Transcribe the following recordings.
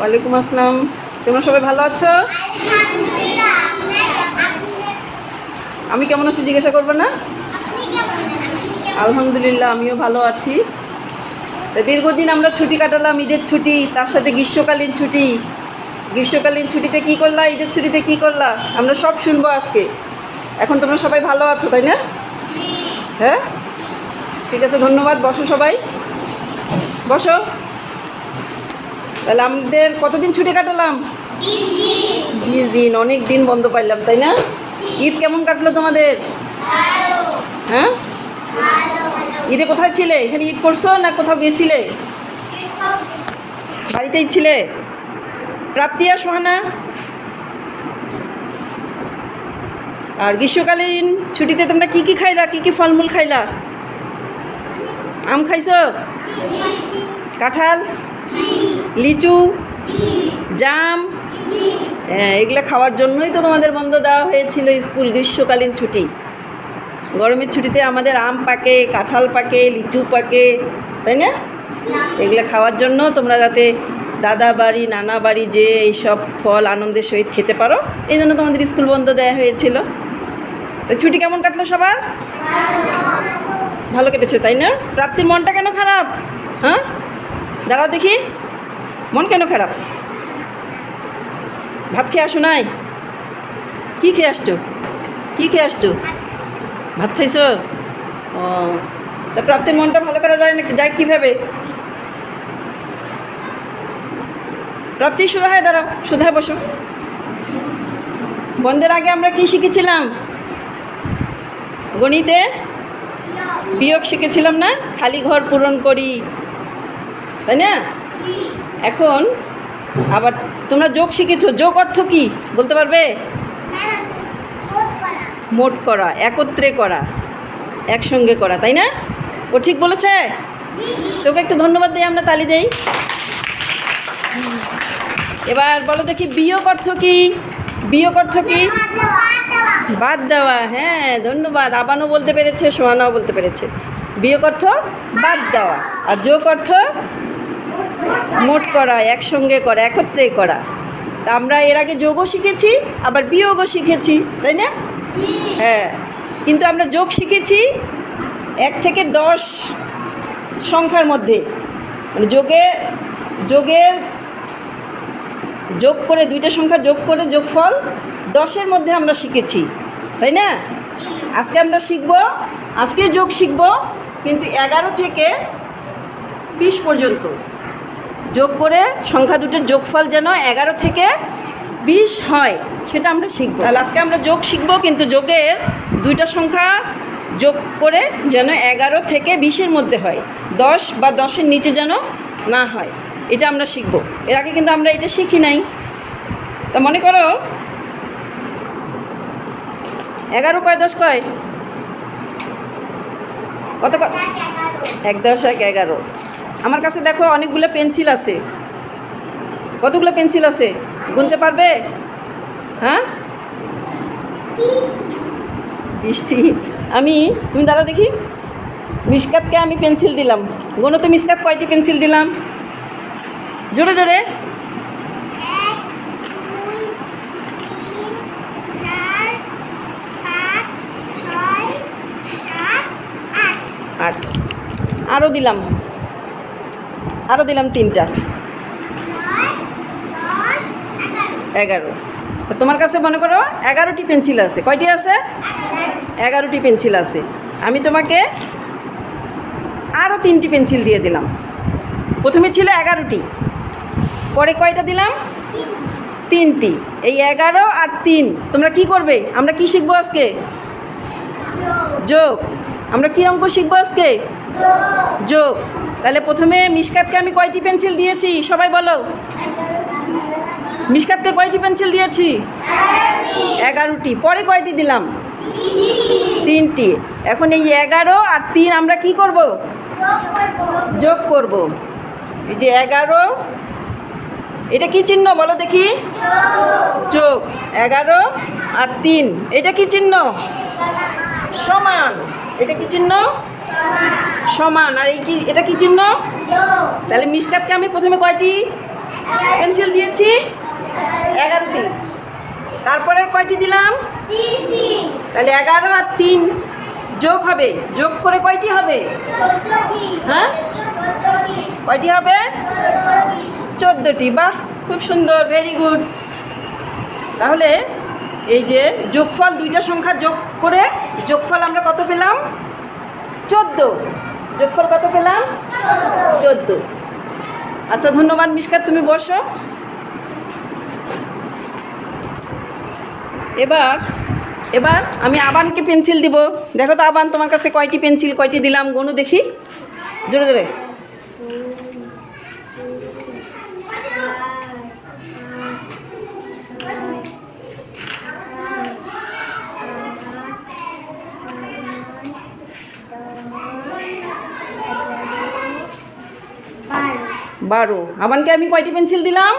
ওয়ালাইকুম আসসালাম। তোমরা সবাই ভালো আছো? আমি কেমন আছি জিজ্ঞাসা করবে না? আলহামদুলিল্লাহ আমিও ভালো আছি। তা দীর্ঘদিন আমরা ছুটি কাটালাম ঈদের ছুটি তার সাথে গ্রীষ্মকালীন ছুটি। গ্রীষ্মকালীন ছুটিতে কি করলা ঈদের ছুটিতে কি করলা? আমরা সব শুনব আজকে। এখন তোমরা সবাই ভালো আছো তাই না? হ্যাঁ? ঠিক আছে ধন্যবাদ বসো সবাই। বসো। তাহলে আমাদের কতদিন ছুটি কাটালাম? বিশ দিন, অনেক দিন বন্ধ পাইলাম, তাই না? ঈদ কেমন কাটলো তোমাদের? হ্যাঁ? ঈদে কোথায় ছিলে? এখানে ঈদ করছ না কোথাও গেছিলে বাড়িতেই ছিলে? প্রাপ্তি আর সোহানা আর গ্রীষ্মকালীন ছুটিতে তোমরা কি কি খাইলা? কি কি ফলমূল খাইলা? আম খাইছো? কাঁঠাল? লিচু, জাম হ্যাঁ এগুলো খাওয়ার জন্যই তো তোমাদের বন্ধ দেওয়া হয়েছিল স্কুল গ্রীষ্মকালীন ছুটি। গরমের ছুটিতে আমাদের আম পাকে, কাঁঠাল পাকে, লিচু পাকে, তাই না? এগুলো খাওয়ার জন্য তোমরা যাতে দাদা বাড়ি, নানা বাড়ি যে এইসব ফল, আনন্দের সহিত খেতে পারো, এই জন্য তোমাদের স্কুল বন্ধ দেওয়া হয়েছিল। তো ছুটি কেমন কাটলো সবার? ভালো কেটেছে, তাই না? প্রাপ্তির মনটা কেন খারাপ? হ্যাঁ? দাঁড়াও দেখি। মন কেন খারাপ? ভাত খেয়ে আসো নাই? কি খেয়ে আসছো? কি খেয়ে আসছো? ভাত খাইছো? ও, তা প্রাপ্তির মনটা ভালো করা যায় না যায় কীভাবে? প্রাপ্তি সুধায় দাঁড়াও সুধায় বসো। বন্ধের আগে আমরা কি শিখেছিলাম? গণিতে? বিয়োগ শিখেছিলাম না? খালি ঘর পূরণ করি। তাই না? এখন আবার তোমরা যোগ শিখেছো। যোগ অর্থ কি? বলতে পারবে? মোট করা, একত্রে করা, একসঙ্গে করা, তাই না? ও ঠিক বলেছে? তোকে একটু ধন্যবাদ দিই, আমরা তালি দেই। এবার বলো দেখি, বিয়োগ অর্থ কি? বিয়োগ অর্থ কি? বাদ দেওয়া হ্যাঁ ধন্যবাদ। আবানও বলতে পেরেছে, সোহানাও বলতে পেরেছে। বিয়োগ অর্থ বাদ দেওয়া। আর যোগ অর্থ মোট করা, একসঙ্গে করা একত্রে করা। তা আমরা এর আগে যোগও শিখেছি, আবার বিয়োগও শিখেছি, তাই না? হ্যাঁ কিন্তু আমরা যোগ শিখেছি এক থেকে দশ সংখ্যার মধ্যে। মানে যোগে যোগের যোগ করে দুইটা সংখ্যা যোগ করে যোগফল দশের মধ্যে আমরা শিখেছি, তাই না? আজকে আমরা শিখব, আজকে যোগ শিখব, কিন্তু এগারো থেকে বিশ পর্যন্ত। যোগ করে সংখ্যা দুটোর যোগফল যেন এগারো থেকে বিশ হয়, সেটা আমরা শিখব। তাহলে আজকে আমরা যোগ শিখব, কিন্তু যোগের দুইটা সংখ্যা যোগ করে যেন এগারো থেকে বিশের মধ্যে হয়, দশ বা দশের নিচে যেন না হয়, এটা আমরা শিখব। এর আগে কিন্তু আমরা এটা শিখি নাই। তা মনে করো, এগারো কয়, দশ কয়? কত এক দশ, এক এগারো। আমার কাছে দেখো অনেকগুলো পেন্সিল আছে। কতগুলো পেন্সিল আছে? গুনতে পারবে? হ্যাঁ? বৃষ্টি। আমি, তুমি দাঁড়া দেখি। মিসকাতকে আমি পেন্সিল দিলাম। গুনো, তো মিসকাত কয়টি পেন্সিল দিলাম? জোরে জোরে। আট। আরও দিলাম। আরও দিলাম তিনটা। এগারো। তো তোমার কাছে মনে করো এগারোটি পেন্সিল আছে। কয়টি আছে? এগারোটি পেন্সিল আছে। আমি তোমাকে আরও তিনটি পেন্সিল দিয়ে দিলাম। প্রথমে ছিল এগারোটি। পরে কয়টা দিলাম? তিনটি। এই এগারো আর তিন। তোমরা কি করবে? আমরা কি শিখব আজকে? যোগ। আমরা কি অঙ্ক শিখব আজকে? যোগ। তাহলে প্রথমে মিসকাতকে আমি কয়টি পেন্সিল দিয়েছি? সবাই বলো। মিসকাতকে কয়টি পেন্সিল দিয়েছি? এগারোটি। পরে কয়টি দিলাম? তিনটি। এখন এই এগারো আর তিন আমরা কি করব? যোগ করব। এই যে এগারো, এটা কি চিহ্ন বলো দেখি? যোগ। এগারো আর তিন, এটা কি চিহ্ন? সমান। এটা কি চিহ্ন? সমান, আর এই কি, এটা কি চিহ্ন? তাহলে মিসকাতকে আমি প্রথমে কয়টি? পেন্সিল দিয়েছি। এগারোটি। তারপরে কয়টি দিলাম? তাহলে এগারো আর তিন যোগ হবে। যোগ করে কয়টি হবে? হ্যাঁ? কয়টি হবে? চোদ্দোটি। বাহ, খুব সুন্দর ভেরি গুড তাহলে এই যে যোগফল, দুইটা সংখ্যা যোগ করে, যোগফল আমরা কত পেলাম? চোদ্দ। যোগফল কত পেলাম? চোদ্দ। আচ্ছা ধন্যবাদ মিসকাত, তুমি বসো। এবার এবার আমি আবানকে পেন্সিল দিব। দেখো তো আবান, তোমার কাছে কয়টি পেন্সিল কয়টি দিলাম? গনু দেখি। জোরে জোরে। বারো। আবানকে আমি কয়টি পেন্সিল দিলাম?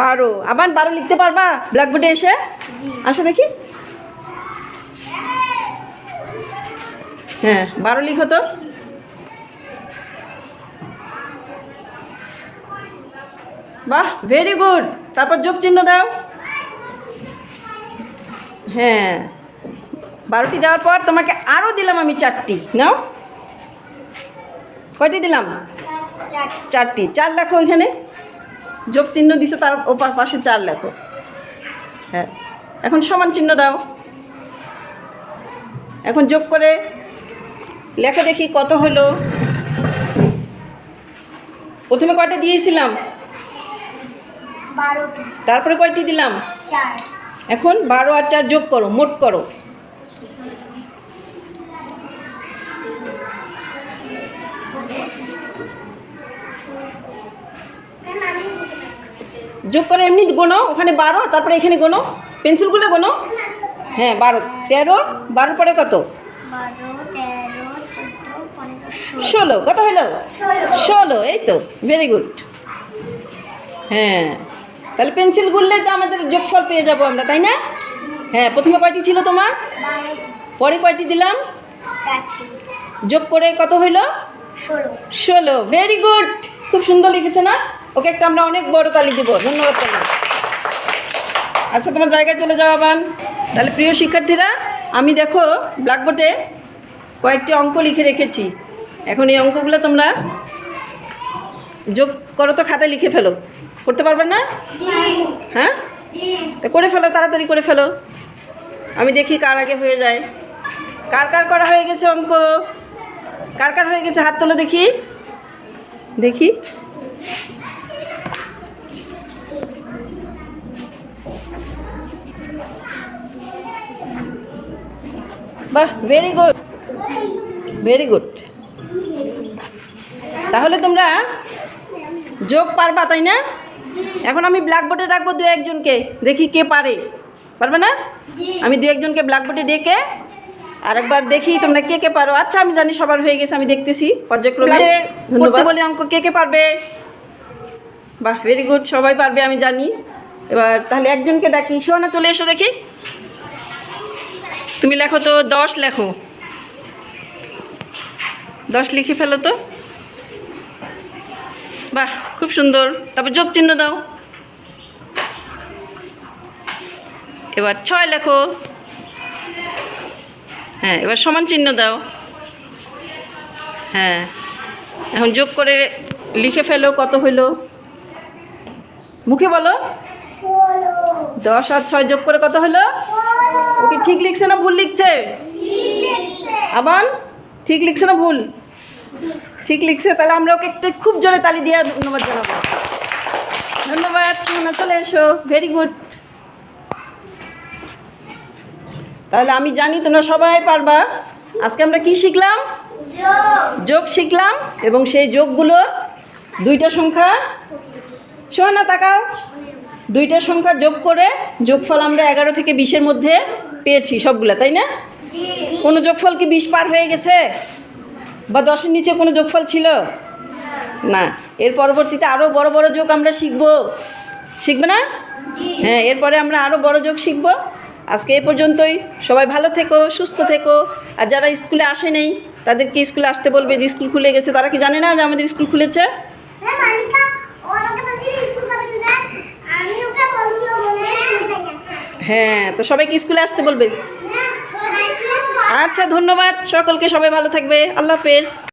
বারো। আবার বারো লিখতে পারবা? ব্ল্যাকবোর্ডে এসে। আসো দেখি। হ্যাঁ বারো লিখো তো। বাহ ভেরি গুড তারপর যোগ চিহ্ন দাও। হ্যাঁ। বারোটি দেওয়ার পর তোমাকে আরও দিলাম আমি চারটি। নাও। কয়টি দিলাম? চারটি। চার লেখো ওইখানে যোগ চিহ্ন দিছো তার ওপার পাশে চার লেখো। হ্যাঁ। এখন সমান চিহ্ন দাও। এখন যোগ করে লেখা দেখি কত হলো। প্রথমে কয়টা দিয়েছিলাম? তারপরে কয়টি দিলাম? এখন বারো আর চার যোগ করো মোট করো। যোগ করে এমনি গোনো ওখানে বারো তারপরে এখানে গোনো পেন্সিলগুলো গোনো। হ্যাঁ বারো তেরো বারো পরে কত? ষোলো। কত হলো? ষোলো। এই তো ভেরি গুড হ্যাঁ তাহলে পেন্সিল গুললে তো আমাদের যোগফল পেয়ে যাব আমরা তাই না? হ্যাঁ প্রথমে কয়টি ছিল তোমার? পরে কয়টি দিলাম? যোগ করে কত হইল? ষোলো। ভেরি গুড খুব সুন্দর লিখেছে না? ওকে একটা আমরা অনেক বড় তালি দিব। ধন্যবাদ আচ্ছা তোমার জায়গায় চলে যাওয়া বান তাহলে প্রিয় শিক্ষার্থীরা, আমি দেখো ব্ল্যাকবোর্ডে কয়েকটি অঙ্ক লিখে রেখেছি। এখন এই অঙ্কগুলো তোমরা যোগ করো তো খাতায় লিখে ফেলো। করতে পারবে না? হ্যাঁ? তা করে ফেলো, তাড়াতাড়ি করে ফেলো। আমি দেখি কার আগে হয়ে যায়। কার কার করা হয়ে গেছে অঙ্ক? কার কার হয়ে গেছে? হাত তোলো দেখি। দেখি। বাহ ভেরি গুড ভেরি গুড তাহলে তোমরা যোগ পারবা তাই না? এখন আমি ব্ল্যাকবোর্ডে রাখব দু একজনকে দেখি কে পারে। পারবে না? আমি দু একজনকে ব্ল্যাকবোর্ডে ডেকে আরেকবার দেখি তোমরা কে কে পারো। আচ্ছা আমি জানি সবার হয়ে গেছে আমি দেখতেছি। পর্যায়ক্রমে ধন্যবাদ। বলি অঙ্ক কে কে পারবে? বাহ ভেরি গুড সবাই পারবে আমি জানি। এবার তাহলে একজনকে ডাকি। সোহানা চলে এসো দেখি। তুমি লেখো তো দশ লেখো। দশ লিখে ফেলো তো। বাহ, খুব সুন্দর। তারপর যোগ চিহ্ন দাও। এবার ছয় লেখো। হ্যাঁ এবার সমান চিহ্ন দাও। হ্যাঁ এখন যোগ করে লিখে ফেলো কত হইল। মুখে বলো। দশ আর ছয় যোগ করে কত হলো? ওকে ঠিক লিখছে না ভুল লিখছে? আবার ঠিক লিখছে না ভুল? ঠিক লিখছে, তাহলে আমরা ওকে একটা খুব জোরে তালি দিয়ে ধন্যবাদ জানাব। ধন্যবাদ সুমনা চলে এসো। ভেরি গুড তাহলে আমি জানি তোমরা সবাই পারবা। আজকে আমরা কি শিখলাম? যোগ শিখলাম এবং সেই যোগগুলো দুইটা সংখ্যা। শোনা তাকাও। দুইটা সংখ্যা যোগ করে যোগফল আমরা এগারো থেকে বিশের মধ্যে পেয়েছি সবগুলা তাই না? কোনো যোগফল কি বিশ পার হয়ে গেছে? বা দশের নিচে কোনো যোগফল ছিল? না। এর পরবর্তীতে আরও বড় বড় যোগ আমরা শিখব। শিখবে না? হ্যাঁ এরপরে আমরা আরও বড় যোগ শিখব। আজকে এ পর্যন্তই। সবাই ভালো থেকো সুস্থ থেকো। আর যারা স্কুলে আসে নেই তাদেরকে স্কুলে আসতে বলবে যে স্কুল খুলে গেছে। তারা কি জানে না যে আমাদের স্কুল খুলেছে হ্যাঁ মালিকা ও আমাকে বলছিল হ্যাঁ তো সবাইকে স্কুলে আসতে বলবে। আচ্ছা ধন্যবাদ। সকলকে সবাই ভালো থাকবে। আল্লাহ হাফেজ।